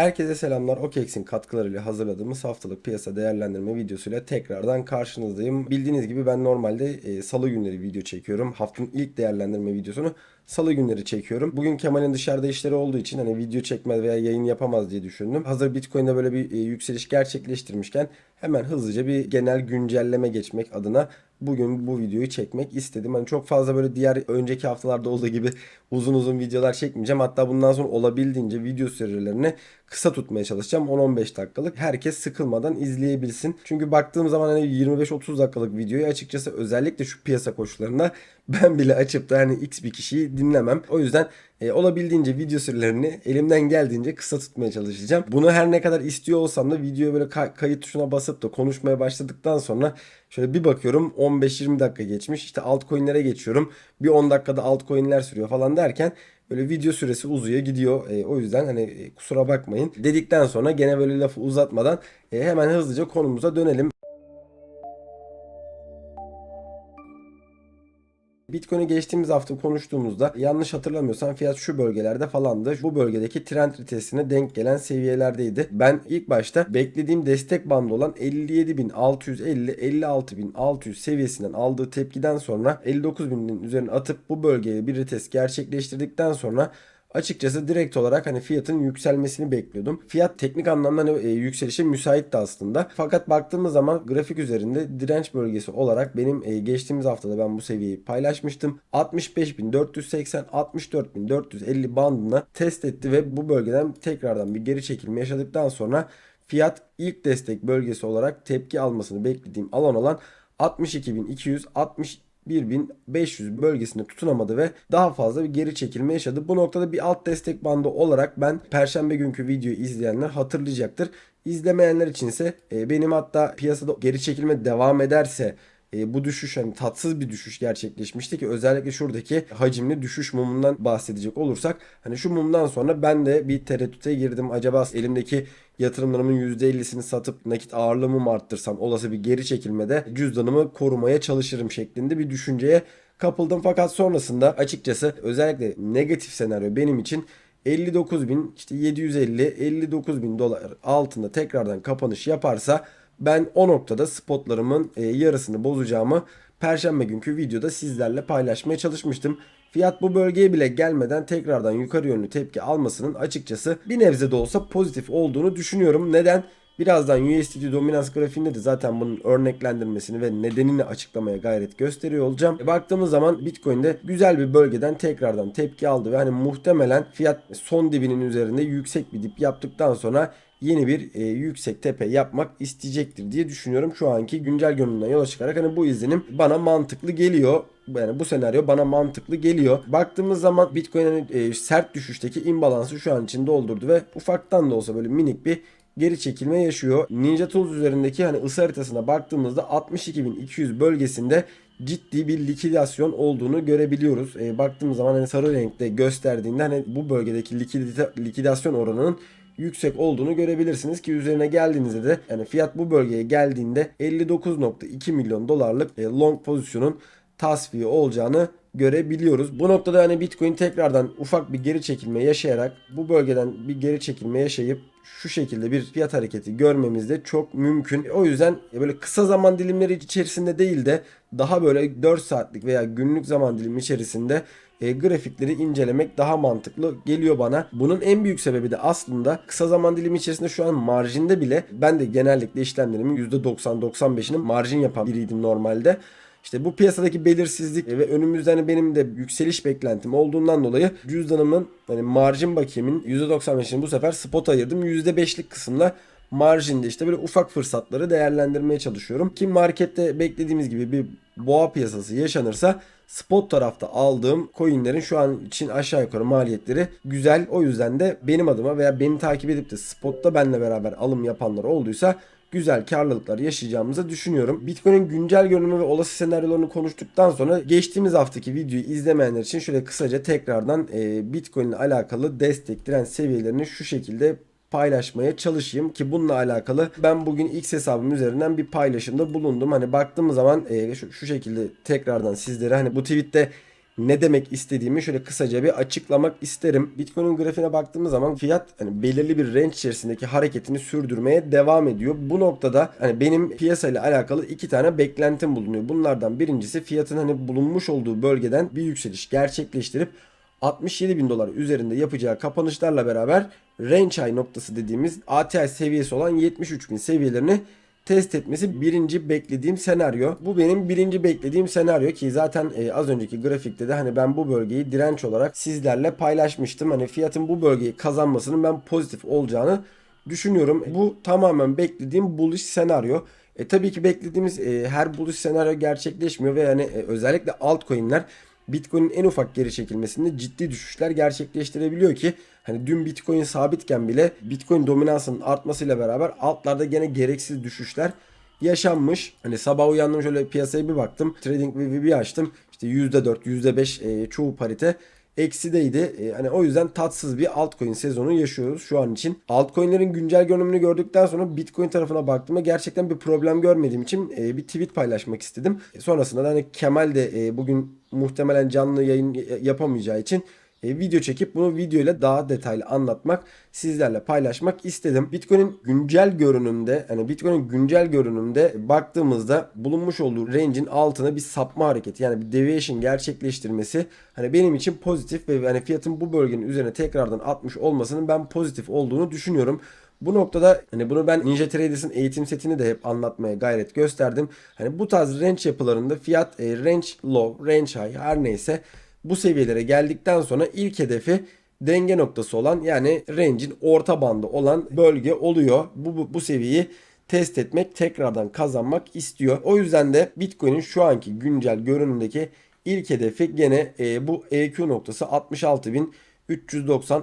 Herkese selamlar. OKEX'in katkılarıyla hazırladığımız haftalık piyasa değerlendirme videosuyla tekrardan karşınızdayım. Bildiğiniz gibi ben normalde e, salı günleri video çekiyorum. Haftanın ilk değerlendirme videosunu salı günleri çekiyorum. Bugün Kemal'in dışarıda işleri olduğu için hani video çekmez veya yayın yapamaz diye düşündüm. Hazır Bitcoin'de böyle bir e, yükseliş gerçekleştirmişken hemen hızlıca bir genel güncelleme geçmek adına bugün bu videoyu çekmek istedim. Hani çok fazla böyle diğer önceki haftalarda olduğu gibi uzun uzun videolar çekmeyeceğim. Hatta bundan sonra olabildiğince video serilerini kısa tutmaya çalışacağım. 10-15 dakikalık. Herkes sıkılmadan izleyebilsin. Çünkü baktığım zaman hani 25-30 dakikalık videoyu açıkçası özellikle şu piyasa koşullarında ben bile açıp da hani x bir kişiyi dinlemem. O yüzden e, olabildiğince video serilerini elimden geldiğince kısa tutmaya çalışacağım. Bunu her ne kadar istiyor olsam da videoya böyle kay- kayıt tuşuna basıp da konuşmaya başladıktan sonra şöyle bir bakıyorum 15-20 dakika geçmiş. İşte altcoin'lere geçiyorum. Bir 10 dakikada altcoin'ler sürüyor falan derken böyle video süresi uzuyor gidiyor. E, o yüzden hani e, kusura bakmayın. Dedikten sonra gene böyle lafı uzatmadan e, hemen hızlıca konumuza dönelim. Bitcoin'i geçtiğimiz hafta konuştuğumuzda yanlış hatırlamıyorsam fiyat şu bölgelerde falandı. Bu bölgedeki trend ritesine denk gelen seviyelerdeydi. Ben ilk başta beklediğim destek bandı olan 57.650-56.600 seviyesinden aldığı tepkiden sonra 59.000'in üzerine atıp bu bölgeye bir rites gerçekleştirdikten sonra Açıkçası direkt olarak hani fiyatın yükselmesini bekliyordum. Fiyat teknik anlamda hani, e, yükselişe müsaitti aslında. Fakat baktığımız zaman grafik üzerinde direnç bölgesi olarak benim e, geçtiğimiz haftada ben bu seviyeyi paylaşmıştım. 65.480 64.450 bandına test etti ve bu bölgeden tekrardan bir geri çekilme yaşadıktan sonra fiyat ilk destek bölgesi olarak tepki almasını beklediğim alan olan 62.200 60 1500 bölgesinde tutunamadı ve daha fazla bir geri çekilme yaşadı. Bu noktada bir alt destek bandı olarak ben perşembe günkü videoyu izleyenler hatırlayacaktır. İzlemeyenler içinse e, benim hatta piyasada geri çekilme devam ederse e, bu düşüş hani tatsız bir düşüş gerçekleşmişti ki özellikle şuradaki hacimli düşüş mumundan bahsedecek olursak hani şu mumdan sonra ben de bir tereddüte girdim. Acaba elimdeki yatırımlarımın %50'sini satıp nakit ağırlığımı mı arttırsam olası bir geri çekilmede cüzdanımı korumaya çalışırım şeklinde bir düşünceye kapıldım. Fakat sonrasında açıkçası özellikle negatif senaryo benim için 59 bin işte 750 59 bin dolar altında tekrardan kapanış yaparsa ben o noktada spotlarımın e, yarısını bozacağımı Perşembe günkü videoda sizlerle paylaşmaya çalışmıştım. Fiyat bu bölgeye bile gelmeden tekrardan yukarı yönlü tepki almasının açıkçası bir nebze de olsa pozitif olduğunu düşünüyorum. Neden? Birazdan USDT dominans grafiğinde de zaten bunun örneklendirmesini ve nedenini açıklamaya gayret gösteriyor olacağım. E baktığımız zaman Bitcoin'de güzel bir bölgeden tekrardan tepki aldı ve hani muhtemelen fiyat son dibinin üzerinde yüksek bir dip yaptıktan sonra yeni bir e, yüksek tepe yapmak isteyecektir diye düşünüyorum. Şu anki güncel görünümden yola çıkarak hani bu izlenim bana mantıklı geliyor. Yani bu senaryo bana mantıklı geliyor. Baktığımız zaman Bitcoin'in e, sert düşüşteki imbalansı şu an için doldurdu ve ufaktan da olsa böyle minik bir geri çekilme yaşıyor. Ninja Tools üzerindeki hani ısı haritasına baktığımızda 62.200 bölgesinde ciddi bir likidasyon olduğunu görebiliyoruz. E, baktığımız zaman hani sarı renkte gösterdiğinde hani bu bölgedeki likidite, likidasyon oranının yüksek olduğunu görebilirsiniz ki üzerine geldiğinizde de yani fiyat bu bölgeye geldiğinde 59.2 milyon dolarlık e, long pozisyonun tasfiye olacağını görebiliyoruz. Bu noktada hani Bitcoin tekrardan ufak bir geri çekilme yaşayarak bu bölgeden bir geri çekilme yaşayıp şu şekilde bir fiyat hareketi görmemiz de çok mümkün. O yüzden böyle kısa zaman dilimleri içerisinde değil de daha böyle 4 saatlik veya günlük zaman dilimi içerisinde e, grafikleri incelemek daha mantıklı geliyor bana. Bunun en büyük sebebi de aslında kısa zaman dilimi içerisinde şu an marjinde bile ben de genellikle işlemlerimin %90-95'ini marjin yapan biriydim normalde. İşte bu piyasadaki belirsizlik ve önümüzde hani benim de yükseliş beklentim olduğundan dolayı cüzdanımın hani marjin bakiyemimin %95'ini bu sefer spot ayırdım. %5'lik kısımla marjinde işte böyle ufak fırsatları değerlendirmeye çalışıyorum. Ki markette beklediğimiz gibi bir boğa piyasası yaşanırsa spot tarafta aldığım coinlerin şu an için aşağı yukarı maliyetleri güzel. O yüzden de benim adıma veya beni takip edip de spotta benle beraber alım yapanlar olduysa güzel karlılıklar yaşayacağımızı düşünüyorum. Bitcoin'in güncel görünümü ve olası senaryolarını konuştuktan sonra geçtiğimiz haftaki videoyu izlemeyenler için şöyle kısaca tekrardan e, Bitcoin ile alakalı destek direnç seviyelerini şu şekilde paylaşmaya çalışayım ki bununla alakalı ben bugün X hesabım üzerinden bir paylaşımda bulundum. Hani baktığımız zaman e, şu, şu şekilde tekrardan sizlere hani bu tweette ne demek istediğimi şöyle kısaca bir açıklamak isterim. Bitcoin'in grafiğine baktığımız zaman fiyat hani belirli bir range içerisindeki hareketini sürdürmeye devam ediyor. Bu noktada hani benim piyasayla alakalı iki tane beklentim bulunuyor. Bunlardan birincisi fiyatın hani bulunmuş olduğu bölgeden bir yükseliş gerçekleştirip 67 bin dolar üzerinde yapacağı kapanışlarla beraber range high noktası dediğimiz ATH seviyesi olan 73 bin seviyelerini test etmesi birinci beklediğim senaryo. Bu benim birinci beklediğim senaryo ki zaten e, az önceki grafikte de hani ben bu bölgeyi direnç olarak sizlerle paylaşmıştım. Hani fiyatın bu bölgeyi kazanmasının ben pozitif olacağını düşünüyorum. Bu tamamen beklediğim bullish senaryo. E, tabii ki beklediğimiz e, her bullish senaryo gerçekleşmiyor ve yani e, özellikle altcoin'ler Bitcoin'in en ufak geri çekilmesinde ciddi düşüşler gerçekleştirebiliyor ki hani dün Bitcoin sabitken bile Bitcoin dominansının artmasıyla beraber altlarda gene gereksiz düşüşler yaşanmış. Hani sabah uyandım şöyle piyasaya bir baktım. Trading bir açtım. İşte %4, %5 e, çoğu parite eksideydi. E, hani o yüzden tatsız bir altcoin sezonu yaşıyoruz şu an için. Altcoin'lerin güncel görünümünü gördükten sonra Bitcoin tarafına baktığımda gerçekten bir problem görmediğim için e, bir tweet paylaşmak istedim. E, sonrasında da hani Kemal de e, bugün muhtemelen canlı yayın yapamayacağı için e, video çekip bunu video ile daha detaylı anlatmak, sizlerle paylaşmak istedim. Bitcoin'in güncel görünümde, hani Bitcoin'in güncel görünümde baktığımızda bulunmuş olduğu range'in altına bir sapma hareketi yani bir deviation gerçekleştirmesi hani benim için pozitif ve hani fiyatın bu bölgenin üzerine tekrardan atmış olmasının ben pozitif olduğunu düşünüyorum. Bu noktada hani bunu ben Ninja Traders'ın eğitim setini de hep anlatmaya gayret gösterdim. Hani bu tarz range yapılarında fiyat e, range low, range high her neyse bu seviyelere geldikten sonra ilk hedefi denge noktası olan yani range'in orta bandı olan bölge oluyor. Bu, bu, bu seviyeyi test etmek, tekrardan kazanmak istiyor. O yüzden de Bitcoin'in şu anki güncel görünümdeki ilk hedefi gene e, bu EQ noktası 66.390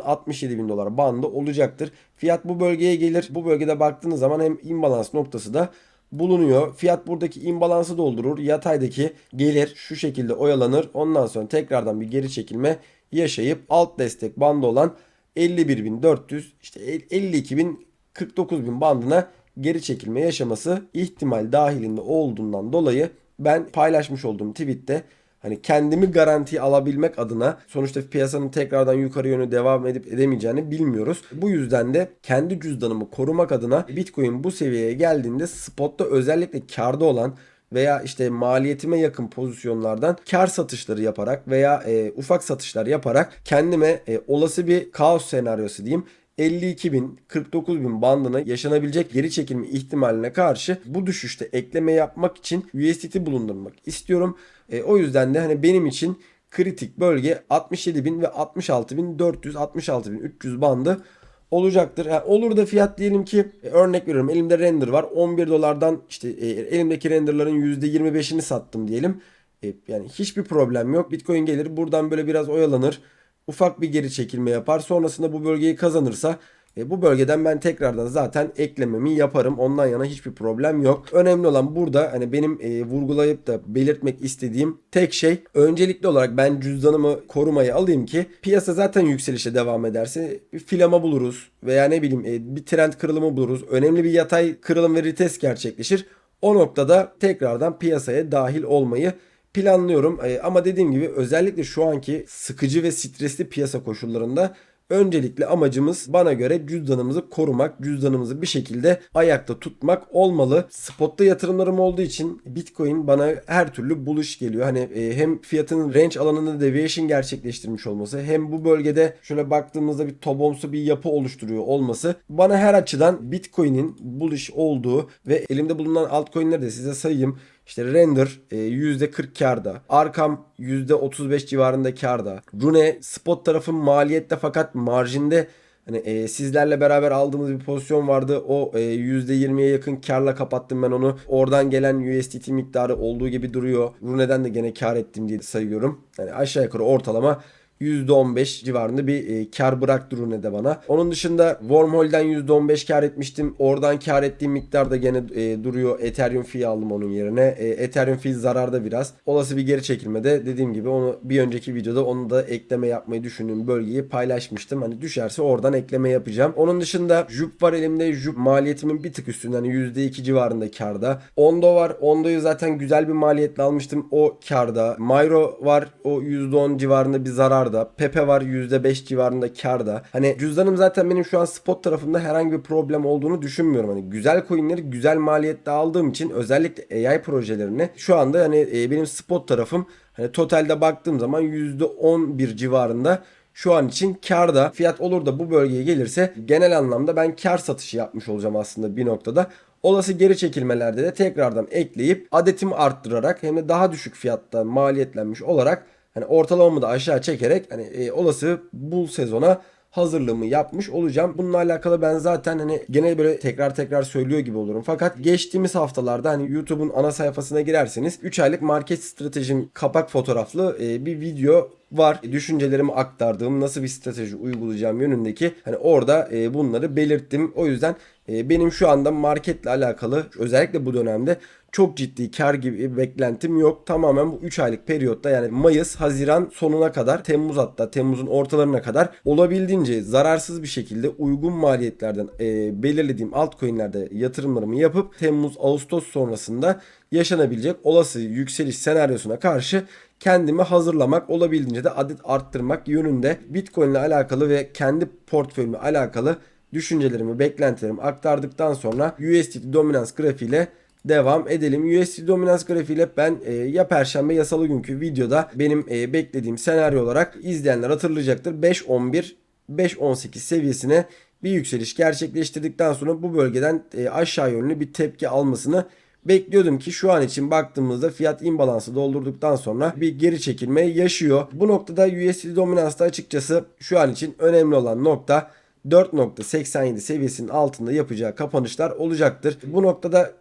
67 bin dolar bandı olacaktır. Fiyat bu bölgeye gelir. Bu bölgede baktığınız zaman hem imbalans noktası da bulunuyor. Fiyat buradaki imbalansı doldurur. Yataydaki gelir şu şekilde oyalanır. Ondan sonra tekrardan bir geri çekilme yaşayıp alt destek bandı olan 51.400 işte 52.000 49.000 bandına geri çekilme yaşaması ihtimal dahilinde olduğundan dolayı ben paylaşmış olduğum tweette Hani kendimi garanti alabilmek adına sonuçta piyasanın tekrardan yukarı yönü devam edip edemeyeceğini bilmiyoruz. Bu yüzden de kendi cüzdanımı korumak adına Bitcoin bu seviyeye geldiğinde spotta özellikle karda olan veya işte maliyetime yakın pozisyonlardan kar satışları yaparak veya e, ufak satışlar yaparak kendime e, olası bir kaos senaryosu diyeyim 52 bin 49 bin bandına yaşanabilecek geri çekilme ihtimaline karşı bu düşüşte ekleme yapmak için USDT bulundurmak istiyorum. E, o yüzden de hani benim için kritik bölge 67 bin ve 66.400 66.300 bandı olacaktır. Yani olur da fiyat diyelim ki e, örnek veriyorum elimde render var 11 dolardan işte e, elimdeki renderların %25'ini sattım diyelim. E, yani hiçbir problem yok. Bitcoin gelir buradan böyle biraz oyalanır ufak bir geri çekilme yapar. Sonrasında bu bölgeyi kazanırsa e, bu bölgeden ben tekrardan zaten eklememi yaparım. Ondan yana hiçbir problem yok. Önemli olan burada hani benim e, vurgulayıp da belirtmek istediğim tek şey öncelikli olarak ben cüzdanımı korumaya alayım ki piyasa zaten yükselişe devam ederse bir filama buluruz veya ne bileyim e, bir trend kırılımı buluruz. Önemli bir yatay kırılım ve retest gerçekleşir. O noktada tekrardan piyasaya dahil olmayı planlıyorum. E, ama dediğim gibi özellikle şu anki sıkıcı ve stresli piyasa koşullarında Öncelikle amacımız bana göre cüzdanımızı korumak, cüzdanımızı bir şekilde ayakta tutmak olmalı. Spotta yatırımlarım olduğu için Bitcoin bana her türlü buluş geliyor. Hani e, hem fiyatının range alanında deviation gerçekleştirmiş olması hem bu bölgede şöyle baktığımızda bir tobomsu bir yapı oluşturuyor olması bana her açıdan Bitcoin'in buluş olduğu ve elimde bulunan altcoin'leri de size sayayım. İşte render e, %40 karda. Arkam %35 civarında karda. Rune spot tarafın maliyette fakat marjinde Hani e, sizlerle beraber aldığımız bir pozisyon vardı. O e, %20'ye yakın karla kapattım ben onu. Oradan gelen USDT miktarı olduğu gibi duruyor. Rune'den de gene kar ettim diye sayıyorum. Yani aşağı yukarı ortalama %15 civarında bir e, kar bıraktı Rune de bana. Onun dışında Wormhole'den %15 kar etmiştim. Oradan kar ettiğim miktar da gene e, duruyor. Ethereum fee aldım onun yerine. E, Ethereum fee zararda biraz. Olası bir geri çekilmede dediğim gibi onu bir önceki videoda onu da ekleme yapmayı düşündüğüm bölgeyi paylaşmıştım. Hani düşerse oradan ekleme yapacağım. Onun dışında Jup var elimde. Jup maliyetimin bir tık üstünde. Hani %2 civarında karda. Ondo var. Ondo'yu zaten güzel bir maliyetle almıştım. O karda. Myro var. O %10 civarında bir zararda. Pepe var %5 civarında karda. Hani cüzdanım zaten benim şu an spot tarafında herhangi bir problem olduğunu düşünmüyorum. Hani güzel coinleri güzel maliyette aldığım için özellikle AI projelerini şu anda hani e, benim spot tarafım hani totalde baktığım zaman %11 civarında şu an için karda fiyat olur da bu bölgeye gelirse genel anlamda ben kar satışı yapmış olacağım aslında bir noktada. Olası geri çekilmelerde de tekrardan ekleyip adetimi arttırarak hem de daha düşük fiyatta maliyetlenmiş olarak hani ortalamamı da aşağı çekerek hani e, olası bull sezona hazırlığımı yapmış olacağım. Bununla alakalı ben zaten hani genel böyle tekrar tekrar söylüyor gibi olurum. Fakat geçtiğimiz haftalarda hani YouTube'un ana sayfasına girerseniz 3 aylık market stratejim kapak fotoğraflı e, bir video var. Düşüncelerimi aktardığım, nasıl bir strateji uygulayacağım yönündeki hani orada e, bunları belirttim. O yüzden benim şu anda marketle alakalı özellikle bu dönemde çok ciddi kar gibi beklentim yok. Tamamen bu 3 aylık periyotta yani Mayıs, Haziran sonuna kadar, Temmuz hatta Temmuz'un ortalarına kadar olabildiğince zararsız bir şekilde uygun maliyetlerden e, belirlediğim altcoin'lerde yatırımlarımı yapıp Temmuz, Ağustos sonrasında yaşanabilecek olası yükseliş senaryosuna karşı kendimi hazırlamak olabildiğince de adet arttırmak yönünde Bitcoin ile alakalı ve kendi portföyümle alakalı düşüncelerimi, beklentilerimi aktardıktan sonra USDT dominans grafiğiyle devam edelim. USD dominans grafiğiyle ben e, ya perşembe ya salı günkü videoda benim e, beklediğim senaryo olarak izleyenler hatırlayacaktır. 5.11 5.18 seviyesine bir yükseliş gerçekleştirdikten sonra bu bölgeden e, aşağı yönlü bir tepki almasını bekliyordum ki şu an için baktığımızda fiyat imbalansı doldurduktan sonra bir geri çekilme yaşıyor. Bu noktada USD dominansta açıkçası şu an için önemli olan nokta 4.87 seviyesinin altında yapacağı kapanışlar olacaktır. Bu noktada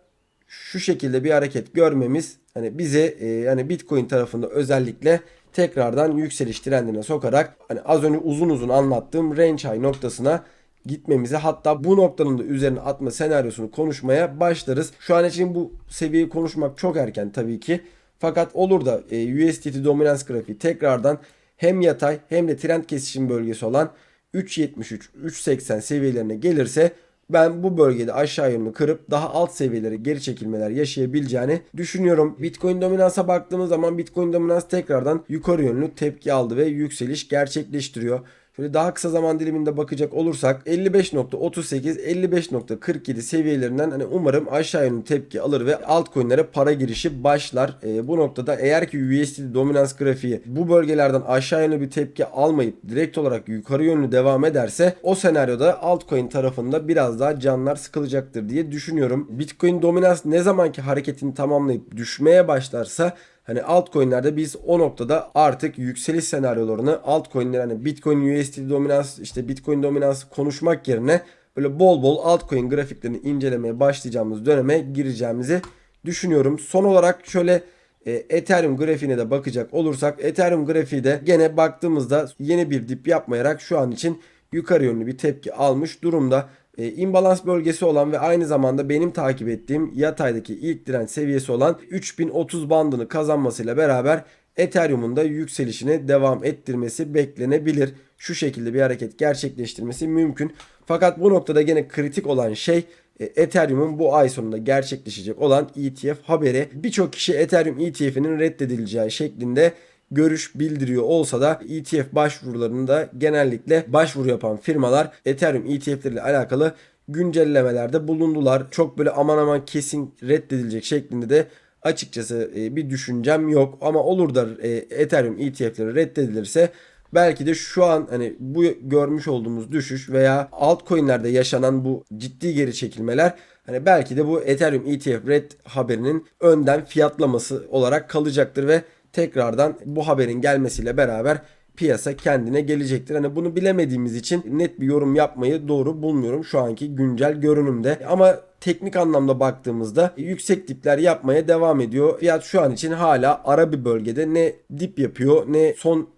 şu şekilde bir hareket görmemiz hani bizi e, hani Bitcoin tarafında özellikle tekrardan yükseliş trendine sokarak hani az önce uzun uzun anlattığım range high noktasına gitmemizi hatta bu noktanın da üzerine atma senaryosunu konuşmaya başlarız. Şu an için bu seviyeyi konuşmak çok erken tabii ki. Fakat olur da e, USDT dominans grafiği tekrardan hem yatay hem de trend kesişim bölgesi olan 3.73 3.80 seviyelerine gelirse ben bu bölgede aşağı yönlü kırıp daha alt seviyelere geri çekilmeler yaşayabileceğini düşünüyorum. Bitcoin dominansa baktığımız zaman Bitcoin dominans tekrardan yukarı yönlü tepki aldı ve yükseliş gerçekleştiriyor. Şöyle daha kısa zaman diliminde bakacak olursak 55.38 55.47 seviyelerinden hani umarım aşağı yönlü tepki alır ve altcoin'lere para girişi başlar. E, bu noktada eğer ki USD dominans grafiği bu bölgelerden aşağı yönlü bir tepki almayıp direkt olarak yukarı yönlü devam ederse o senaryoda altcoin tarafında biraz daha canlar sıkılacaktır diye düşünüyorum. Bitcoin dominans ne zamanki hareketini tamamlayıp düşmeye başlarsa Hani altcoin'lerde biz o noktada artık yükseliş senaryolarını altcoin'ler hani Bitcoin USD dominans işte Bitcoin dominans konuşmak yerine böyle bol bol altcoin grafiklerini incelemeye başlayacağımız döneme gireceğimizi düşünüyorum. Son olarak şöyle e, Ethereum grafiğine de bakacak olursak Ethereum grafiği de gene baktığımızda yeni bir dip yapmayarak şu an için yukarı yönlü bir tepki almış durumda e, imbalans bölgesi olan ve aynı zamanda benim takip ettiğim yataydaki ilk direnç seviyesi olan 3030 bandını kazanmasıyla beraber Ethereum'un da yükselişini devam ettirmesi beklenebilir. Şu şekilde bir hareket gerçekleştirmesi mümkün. Fakat bu noktada gene kritik olan şey e, Ethereum'un bu ay sonunda gerçekleşecek olan ETF haberi. Birçok kişi Ethereum ETF'inin reddedileceği şeklinde görüş bildiriyor olsa da ETF başvurularında genellikle başvuru yapan firmalar Ethereum ETF'leriyle alakalı güncellemelerde bulundular. Çok böyle aman aman kesin reddedilecek şeklinde de açıkçası e, bir düşüncem yok. Ama olur da e, Ethereum ETF'leri reddedilirse belki de şu an hani bu görmüş olduğumuz düşüş veya altcoin'lerde yaşanan bu ciddi geri çekilmeler hani belki de bu Ethereum ETF red haberinin önden fiyatlaması olarak kalacaktır ve tekrardan bu haberin gelmesiyle beraber piyasa kendine gelecektir. Hani bunu bilemediğimiz için net bir yorum yapmayı doğru bulmuyorum şu anki güncel görünümde. Ama teknik anlamda baktığımızda yüksek dipler yapmaya devam ediyor. Fiyat şu an için hala ara bir bölgede ne dip yapıyor ne son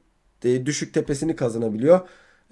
e, düşük tepesini kazanabiliyor.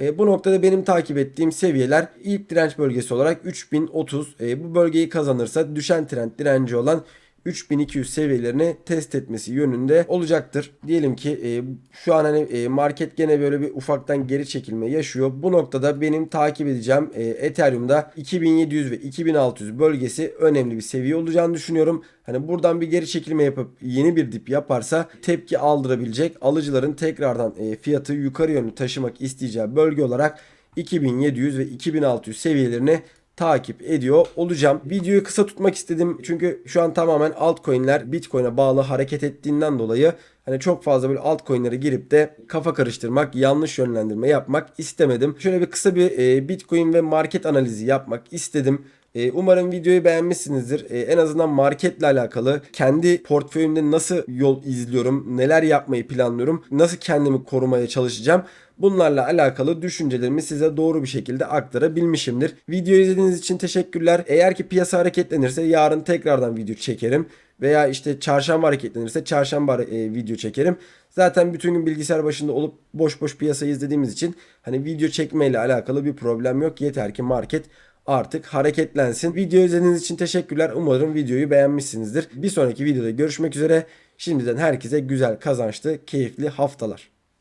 E, bu noktada benim takip ettiğim seviyeler ilk direnç bölgesi olarak 3030. E, bu bölgeyi kazanırsa düşen trend direnci olan 3200 seviyelerini test etmesi yönünde olacaktır. Diyelim ki e, şu an hani e, market gene böyle bir ufaktan geri çekilme yaşıyor. Bu noktada benim takip edeceğim e, Ethereum'da 2700 ve 2600 bölgesi önemli bir seviye olacağını düşünüyorum. Hani buradan bir geri çekilme yapıp yeni bir dip yaparsa tepki aldırabilecek alıcıların tekrardan e, fiyatı yukarı yönlü taşımak isteyeceği bölge olarak 2700 ve 2600 seviyelerini takip ediyor olacağım. Videoyu kısa tutmak istedim çünkü şu an tamamen altcoin'ler Bitcoin'e bağlı hareket ettiğinden dolayı hani çok fazla böyle altcoin'lere girip de kafa karıştırmak, yanlış yönlendirme yapmak istemedim. Şöyle bir kısa bir e, Bitcoin ve market analizi yapmak istedim. E, Umarım videoyu beğenmişsinizdir. E, En azından marketle alakalı kendi portföyümde nasıl yol izliyorum, neler yapmayı planlıyorum, nasıl kendimi korumaya çalışacağım. Bunlarla alakalı düşüncelerimi size doğru bir şekilde aktarabilmişimdir. Videoyu izlediğiniz için teşekkürler. Eğer ki piyasa hareketlenirse yarın tekrardan video çekerim. Veya işte çarşamba hareketlenirse çarşamba e, video çekerim. Zaten bütün gün bilgisayar başında olup boş boş piyasayı izlediğimiz için hani video çekmeyle alakalı bir problem yok. Yeter ki market artık hareketlensin. Video izlediğiniz için teşekkürler. Umarım videoyu beğenmişsinizdir. Bir sonraki videoda görüşmek üzere. Şimdiden herkese güzel kazançlı, keyifli haftalar.